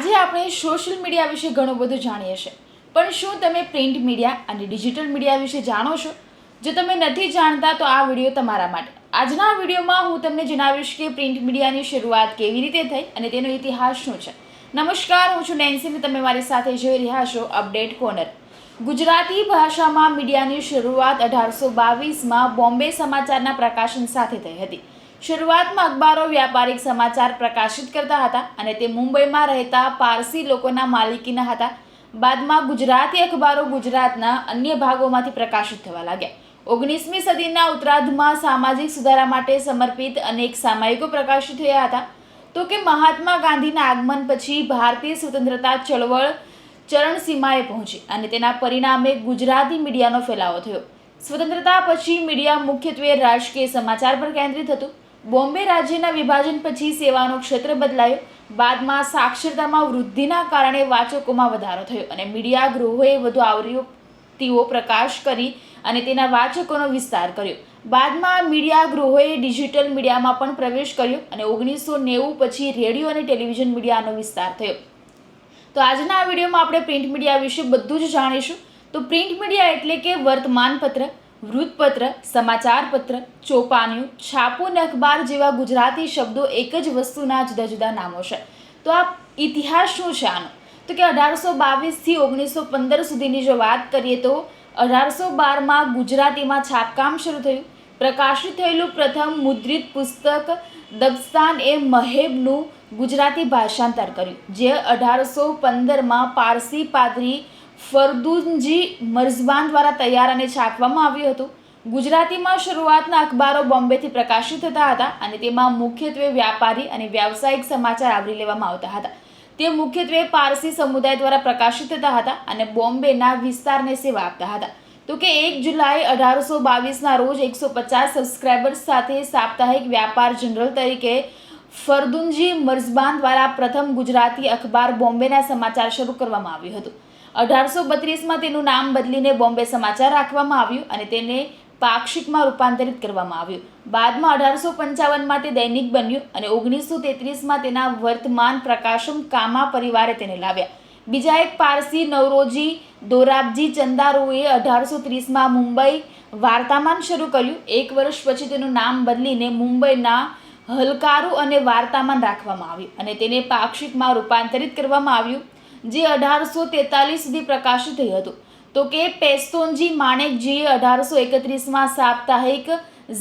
આજે આપણે social media વિશે ઘણું બધું જાણીએ છીએ. પણ શું તમે પ્રિન્ટ મીડિયા અને ડિજિટલ મીડિયા વિશે જાણો છો? જો તમે નથી જાણતા, તો આ વીડિયો તમારા માટે. આજના વિડીયોમાં હું તમને જણાવીશ કે પ્રિન્ટ મીડિયાની શરૂઆત કેવી રીતે થઈ અને તેનો ઇતિહાસ શું છે. નમસ્કાર, હું છું નેન્સી તમે મારી સાથે જોઈ રહ્યા છો અપડેટ કોર્નર. ગુજરાતી ભાષામાં મીડિયાની શરૂઆત અઢારસો બાવીસમાં બોમ્બે સમાચારના પ્રકાશન સાથે થઈ હતી. શરૂઆતમાં અખબારો વ્યાપારિક સમાચાર પ્રકાશિત કરતા હતા અને તે મુંબઈમાં રહેતા પારસી લોકોના માલિકીના હતા. બાદમાં ગુજરાતી અખબારો ગુજરાતના અન્ય ભાગોમાંથી પ્રકાશિત થવા લાગ્યા. ઓગણીસમી સદીના ઉત્તરાર્ધમાં સામાજિક સુધારા માટે સમર્પિત અનેક સામાયિકો પ્રકાશિત થયા હતા. તો કે મહાત્મા ગાંધીના આગમન પછી ભારતીય સ્વતંત્રતા ચળવળ ચરણસીમાએ પહોંચી અને તેના પરિણામે ગુજરાતી મીડિયાનો ફેલાવો થયો. સ્વતંત્રતા પછી મીડિયા મુખ્યત્વે રાજકીય સમાચાર પર કેન્દ્રિત હતું. બોમ્બે રાજ્યના વિભાજન પછી સેવાનો ક્ષેત્ર બદલાયો. બાદમાં સાક્ષરતામાં વૃદ્ધિના કારણે વાચકોમાં વધારો થયો અને મીડિયા ગૃહોએ વધુ આવૃત્તિઓ પ્રકાશ કરી અને તેના વાચકોનો વિસ્તાર કર્યો. બાદમાં મીડિયા ગૃહોએ ડિજિટલ મીડિયામાં પણ પ્રવેશ કર્યો અને ઓગણીસો નેવું પછી રેડિયો અને ટેલિવિઝન મીડિયાનો વિસ્તાર થયો. તો આજના આ વિડીયોમાં આપણે પ્રિન્ટ મીડિયા વિશે બધું જ જાણીશું. તો પ્રિન્ટ મીડિયા એટલે કે વર્તમાનપત્ર. વૃત્તપત્ર, સમાચારપત્ર, ચોપાનિયું, છાપું અને અખબાર જેવા ગુજરાતી શબ્દો એક જ વસ્તુના જુદા જુદા નામો છે. તો આ ઇતિહાસ શું છે આનો? તો કે અઢારસો બાવીસથી ઓગણીસો પંદર સુધીની જો વાત કરીએ તો અઢારસો બારમાં ગુજરાતીમાં છાપકામ શરૂ થયું. પ્રકાશિત થયેલું પ્રથમ મુદ્રિત પુસ્તક દબસ્તાન એ મહેબનું ગુજરાતી ભાષાંતર કર્યું, જે અઢારસો પંદરમાં પારસી પાદરી ફરદુનજી મર્ઝબાન દ્વારા તૈયાર અને છાપવામાં આવ્યું હતું. ગુજરાતીમાં શરૂઆતના અખબારો બોમ્બેથી પ્રકાશિત થતા હતા અને તેમાં મુખ્યત્વે વ્યાપારી અને વ્યાવસાયિક સમાચાર આવરી લેવામાં આવતા હતા. તે મુખ્યત્વે પારસી સમુદાય દ્વારા પ્રકાશિત થતા હતા અને બોમ્બેના વિસ્તારને સેવા આપતા હતા. તો કે એક જુલાઈ અઢારસો બાવીસના રોજ એકસો પચાસ સબસ્ક્રાઇબર્સ સાથે સાપ્તાહિક વ્યાપાર જનરલ તરીકે ફરદુનજી મર્ઝબાન દ્વારા પ્રથમ ગુજરાતી અખબાર બોમ્બેના સમાચાર શરૂ કરવામાં આવ્યું હતું. અઢારસો બત્રીસમાં તેનું નામ બદલીને બોમ્બે સમાચાર રાખવામાં આવ્યું અને તેને પાક્ષિકમાં રૂપાંતરિત કરવામાં આવ્યું. બાદમાં અઢારસો પંચાવનમાં તે દૈનિક બન્યું અને ઓગણીસો તેત્રીસમાં તેના વર્તમાન પ્રકાશમ કામા પરિવારે તેને લાવ્યા. બીજા એક પારસી નવરોજી દોરાબજી ચંદારોએ અઢારસો ત્રીસમાં મુંબઈ વાર્તામાન શરૂ કર્યું. એક વર્ષ પછી તેનું નામ બદલીને મુંબઈના હલકારું અને વાર્તામાન રાખવામાં આવ્યું અને તેને પાક્ષિકમાં રૂપાંતરિત કરવામાં આવ્યું. જે અઢારસો તેતાલીસ સુધી પ્રકાશિત થયું હતું. તો કે પેસ્તોનજી માણેકજીએ અઢારસો એકત્રીસમાં સાપ્તાહિક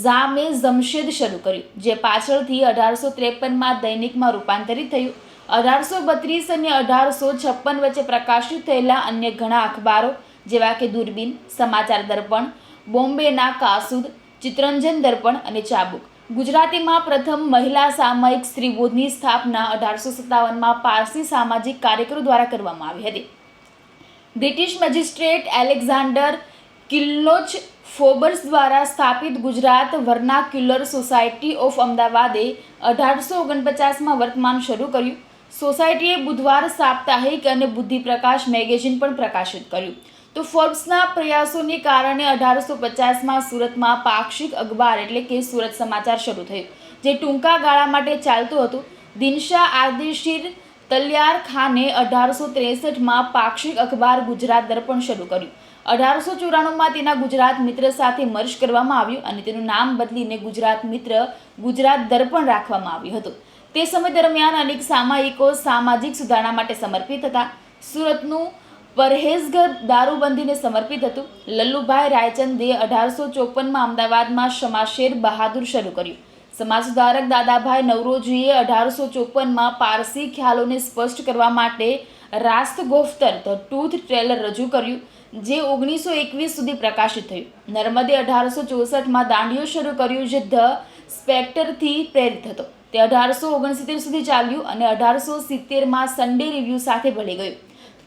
ઝામે જમશેદ શરૂ કર્યું, જે પાછળથી અઢારસો ત્રેપનમાં દૈનિકમાં રૂપાંતરિત થયું. અઢારસો બત્રીસ અને અઢારસો છપ્પન વચ્ચે પ્રકાશિત થયેલા અન્ય ઘણા અખબારો, જેવા કે દૂરબીન, સમાચાર દર્પણ, બોમ્બેના કાસુદ, ચિત્રંજન દર્પણ અને ચાબુક. ગુજરાતીમાં પ્રથમ મહિલા સામયિક સ્ત્રીબોધની સ્થાપના અઢારસો સત્તાવનમાં પારસી સામાજિક કાર્યકરો દ્વારા કરવામાં આવી હતી. British magistrate Alexander Kinloch Forbes દ્વારા સ્થાપિત ગુજરાત વર્નાક્યુલર સોસાયટી ઓફ અમદાવાદે અઢારસો ઓગણપચાસમાં વર્તમાન શરૂ કર્યું. સોસાયટીએ બુધવાર સાપ્તાહિક અને બુદ્ધિપ્રકાશ મેગેઝિન પણ પ્રકાશિત કર્યું. તો ફોર્બ્સના પ્રયાસોને કારણે અઢારસો પચાસમાં સુરતમાં પાક્ષિક અખબાર એટલે કે સુરત સમાચાર શરૂ થયું, જે ટૂંકા ગાળા માટે ચાલતું હતું. દિનશા આદિશીર તલિયાર ખાને અઢારસો ત્રેસઠમાં પાક્ષિક અખબાર ગુજરાત દર્પણ શરૂ કર્યું. અઢારસો ચોરાણુંમાં તેના ગુજરાત મિત્ર સાથે મર્જ કરવામાં આવ્યું અને તેનું નામ બદલીને ગુજરાત મિત્ર ગુજરાત દર્પણ રાખવામાં આવ્યું હતું. તે સમય દરમિયાન અનેક સામાયિકો સામાજિક સુધારણા માટે સમર્પિત હતા. સુરતનું પરહેઝગર દારૂબંધીને સમર્પિત હતું. લલ્લુભાઈ રાયચંદે અઢારસો ચોપનમાં અમદાવાદમાં શમાશેર બહાદુર શરૂ કર્યું. સમાજ સુધારક દાદાભાઈ નવરોજીએ અઢારસો ચોપનમાં પારસી ખ્યાલોને સ્પષ્ટ કરવા માટે રાસ્ત ગોફતર ધ ટૂથ ટ્રેલર રજૂ કર્યું, જે ઓગણીસો એકવીસ સુધી પ્રકાશિત થયું. નર્મદે અઢારસો ચોસઠમાં દાંડિયો શરૂ કર્યું, જે ધ સ્પેક્ટરથી પ્રેરિત હતો. તે અઢારસો ઓગણસિત્તેર સુધી ચાલ્યું અને અઢારસો સિત્તેરમાં સન્ડે રિવ્યૂ સાથે ભળી ગયું.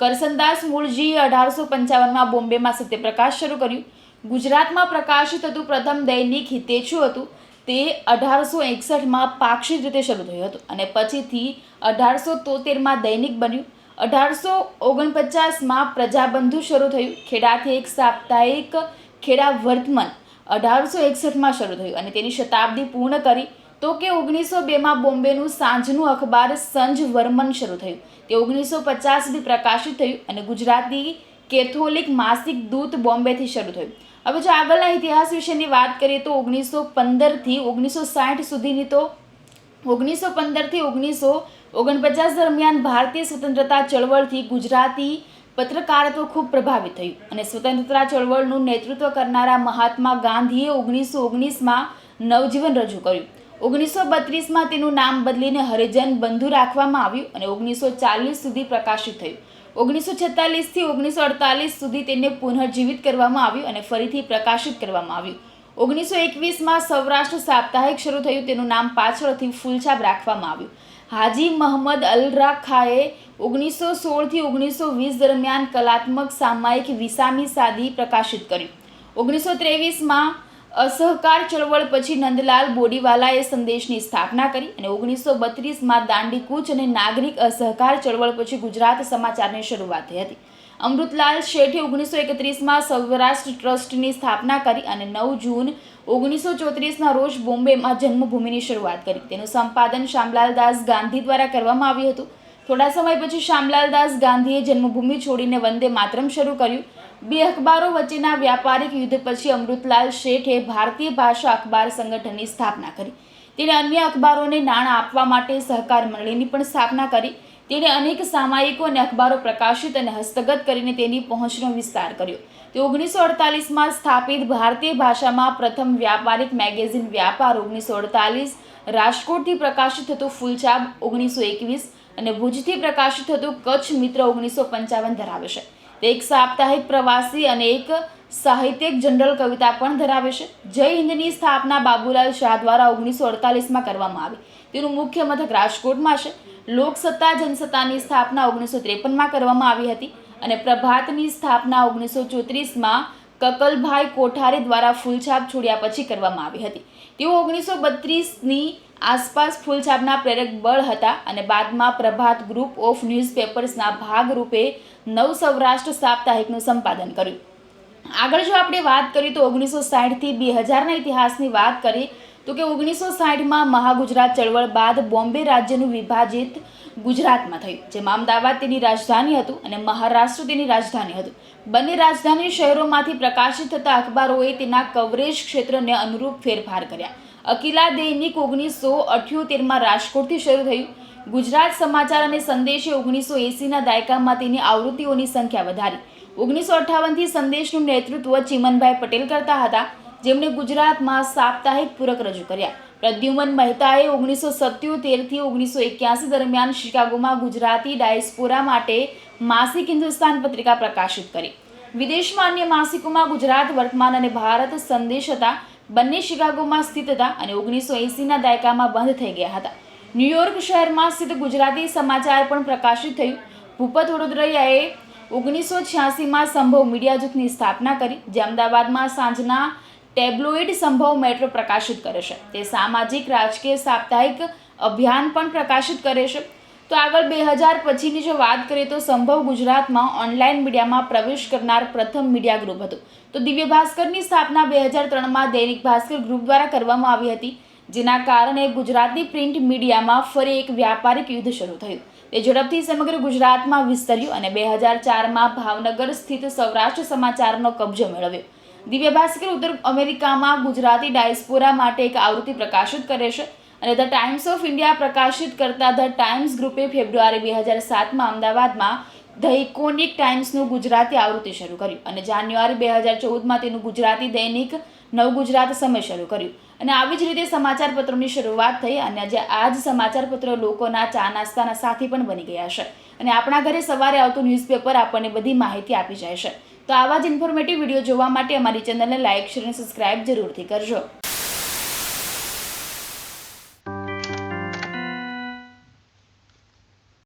કરસનદાસ મૂળજીએ અઢારસો પંચાવનમાં બોમ્બેમાં સત્યપ્રકાશ શરૂ કર્યું. ગુજરાતમાં પ્રકાશિત હતું પ્રથમ દૈનિક હિતેચ્છુ હતું. તે અઢારસો એકસઠમાં પાક્ષિક રીતે શરૂ થયું હતું અને પછીથી અઢારસો તોતેરમાં દૈનિક બન્યું. અઢારસો ઓગણપચાસમાં પ્રજાબંધુ શરૂ થયું. ખેડાથી એક સાપ્તાહિક ખેડા વર્તમાન અઢારસો એકસઠમાં શરૂ થયું અને તેની શતાબ્દી પૂર્ણ કરી. તો કે ઓગણીસો બેમાં બોમ્બેનું સાંજનું અખબાર સંજ વર્મન શરૂ થયું. તે ઓગણીસો પચાસથી પ્રકાશિત થયું અને ગુજરાતી કેથોલિક માસિક દૂત બોમ્બેથી શરૂ થયું. હવે જો આગળના ઇતિહાસ વિશેની વાત કરીએ તો ઓગણીસો પંદરથી ઓગણીસો સાઠ સુધીની તો ઓગણીસો પંદરથી ઓગણીસો ઓગણપચાસ દરમિયાન ભારતીય સ્વતંત્રતા ચળવળથી ગુજરાતી પત્રકારત્વ ખૂબ પ્રભાવિત થયું અને સ્વતંત્રતા ચળવળનું નેતૃત્વ કરનારા મહાત્મા ગાંધીએ ઓગણીસો ઓગણીસમાં નવજીવન રજૂ કર્યું. ઓગણીસો બત્રીસમાં તેનું નામ બદલીને હરિજન બંધુ રાખવામાં આવ્યું અને ઓગણીસો ચાલીસ સુધી પ્રકાશિત થયું. ઓગણીસો છેતાલીસથી ઓગણીસો અડતાલીસ સુધી તેને પુનર્જીવિત કરવામાં આવ્યું અને ફરીથી પ્રકાશિત કરવામાં આવ્યું. ઓગણીસો એકવીસમાં સૌરાષ્ટ્ર સાપ્તાહિક શરૂ થયું, તેનું નામ પાછળથી ફૂલછાપ રાખવામાં આવ્યું. હાજી મહમ્મદ અલરા ખાએ ઓગણીસો સોળથી ઓગણીસો વીસ દરમિયાન કલાત્મક સામાયિક વિસામી સાદી પ્રકાશિત કર્યું. ઓગણીસો ત્રેવીસમાં અસહકાર ચળવળ પછી નંદલાલ બોડીવાલાએ સંદેશની સ્થાપના કરી અને ઓગણીસો બત્રીસમાં દાંડી કૂચ અને નાગરિક અસહકાર ચળવળ પછી ગુજરાત સમાચારની શરૂઆત થઈ હતી. અમૃતલાલ શેઠે ઓગણીસો એકત્રીસમાં સૌરાષ્ટ્ર ટ્રસ્ટની સ્થાપના કરી અને નવ જૂન ઓગણીસો ચોત્રીસના રોજ બોમ્બેમાં જન્મભૂમિની શરૂઆત કરી. તેનું સંપાદન શ્યામલાલ દાસ ગાંધી દ્વારા કરવામાં આવ્યું હતું. થોડા સમય પછી શ્યામલાલ દાસ ગાંધીએ જન્મભૂમિ છોડીને વંદે માતરમ શરૂ કર્યું. બે અખબારો વચ્ચેના વ્યાપારિક યુદ્ધ પછી અમૃતલાલ શેઠે ભારતીય ભાષા અખબાર સંગઠનની સ્થાપના કરી. તેણે અન્ય અખબારોને નાણાં આપવા માટે સહકાર મંડળીની પણ સ્થાપના કરી. તેણે અનેક સામાયિકો અને અખબારો પ્રકાશિત અને હસ્તગત કરીને તેની પહોંચનો વિસ્તાર કર્યો. તે ઓગણીસો અડતાલીસમાં સ્થાપિત ભારતીય ભાષામાં પ્રથમ વ્યાપારિક મેગેઝિન વ્યાપાર ઓગણીસો અડતાલીસ રાજકોટથી પ્રકાશિત થતું ફૂલછાબ ઓગણીસો એકવીસ અને ભુજથી પ્રકાશિત થતું કચ્છ મિત્ર ઓગણીસો પંચાવન ધરાવે છે. એક સાપ્તાહિક પ્રવાસી અને એક સાહિત્યિક જનરલ કવિતા પણ ધરાવે છે. જય હિન્દની સ્થાપના બાબુલાલ શાહ દ્વારા ઓગણીસો અડતાલીસમાં કરવામાં આવી. તેનું મુખ્ય મથક રાજકોટમાં છે. લોકસત્તા, જનસત્તાની સ્થાપના ઓગણીસો ત્રેપનમાં કરવામાં આવી હતી અને પ્રભાતની સ્થાપના ઓગણીસો ચોત્રીસમાં કકલભાઈ કોઠારી દ્વારા ફૂલછાપ છોડ્યા પછી કરવામાં આવી હતી. તેઓ ઓગણીસો બત્રીસની આસપાસ ફૂલછાપના પ્રેરક બળ હતા અને બાદમાં પ્રભાત ગ્રુપ ઓફ ન્યૂઝપેપર્સના ભાગરૂપે નવ સૌરાષ્ટ્ર સાપ્તાહિકનું સંપાદન કર્યું. આગળ જો આપણે વાત કરીએ તો ઓગણીસો સાઠથી બે હજારના ઇતિહાસની વાત કરીએ તો કે ઓગણીસો સાઠમાં મહાગુજરાત ચળવળ બાદ બોમ્બે રાજ્યનું વિભાજિત ગુજરાતમાં થયું, જેમાં અમદાવાદ તેની રાજધાની હતું અને મહારાષ્ટ્ર તેની રાજધાની હતું. બંને રાજધાની શહેરોમાંથી પ્રકાશિત થતા અખબારોએ તેના કવરેજ ક્ષેત્રને અનુરૂપ ફેરફાર કર્યા. અકિલા દૈનિક ઓગણીસો અઠ્યોતેરમાં રાજકોટથી શરૂ થયું. ગુજરાત સમાચાર અને સંદેશે ઓગણીસો એંસીના દાયકામાં તેની આવૃત્તિઓની સંખ્યા વધારી. ઓગણીસો અઠ્ઠાવનથી સંદેશનું નેતૃત્વ ચિમનભાઈ પટેલ કરતા હતા. જેમણે ગુજરાતમાં સાપ્તાહિક પૂરક રજૂ કર્યા. પ્રદ્યુમન મહેતાએ ઓગણીસો સત્યોતેરથી ઓગણીસો એક્યાસી દરમિયાન શિકાગોમાં ગુજરાતી ડાયસ્પોરા માટે માસિક હિન્દુસ્તાન પત્રિકા પ્રકાશિત કરી. વિદેશમાં અન્ય માસિકોમાં ગુજરાત, વર્તમાન અને ભારત સંદેશ હતા. બંને શિકાગોમાં સ્થિત હતા અને ઓગણીસો એંસીના દાયકામાં બંધ થઈ ગયા હતા. ન્યુયોર્ક શહેરમાં સ્થિત ગુજરાતી સમાચાર પણ પ્રકાશિત થયું. ભૂપત વડોદરિયાએ ઓગણીસો છ્યાસીમાં સંભવ મીડિયા જૂથની સ્થાપના કરી. જે અમદાવાદમાં સાંજના ટેબ્લોઇડ સંભવ મેટ્રો પ્રકાશિત કરે છે. તે સામાજિક, રાજકીય, સાપ્તાહિક અભિયાન પણ પ્રકાશિત કરે છે. તો આગળ બે હજાર પછીની જો વાત કરીએ તો સંભવ ગુજરાતમાં ઓનલાઈન મીડિયામાં પ્રવેશ કરનાર પ્રથમ મીડિયા ગ્રુપ હતું. તો દિવ્ય ભાસ્કરની સ્થાપના બે હજાર ત્રણમાં દૈનિક ભાસ્કર ગ્રુપ દ્વારા કરવામાં આવી હતી, જેના કારણે ગુજરાતી પ્રિન્ટ મીડિયામાં ફરી એક વ્યાપારિક યુદ્ધ શરૂ થયું. તે ઝડપથી સમગ્ર ગુજરાતમાં વિસ્તર્યું અને બે હજાર ચારમાં ભાવનગર સ્થિત સૌરાષ્ટ્ર સમાચારનો કબજો મેળવ્યો. દિવ્ય ભાસ્કર ઉત્તર અમેરિકામાં ગુજરાતી ડાયસ્પોરા માટે એક આવૃત્તિ પ્રકાશિત કરે છે અને ધ ટાઈમ્સ ઓફ ઇન્ડિયા પ્રકાશિત કરતા ધ ટાઈમ્સ ગ્રુપે ફેબ્રુઆરી બે હજાર સાતમાં અમદાવાદમાં ધ ઇકોનિક ટાઈમ્સનું ગુજરાતી આવૃત્તિ શરૂ કર્યું અને જાન્યુઆરી બે હજાર ચૌદમાં તેનું ગુજરાતી દૈનિક નવ ગુજરાત સમય શરૂ કર્યું. અને આવી જ રીતે સમાચારપત્રોની શરૂઆત થઈ અને આજે આ જ સમાચારપત્રો લોકોના ચા નાસ્તાના સાથી પણ બની ગયા છે. અને આપણા ઘરે સવારે આવતું ન્યૂઝપેપર આપણને બધી માહિતી આપી જાય છે. તો આવા જ ઇન્ફોર્મેટિવ વીડિયો જોવા માટે અમારી ચેનલને લાઇક શેર અને સબસ્ક્રાઇબ જરૂરથી કરજો.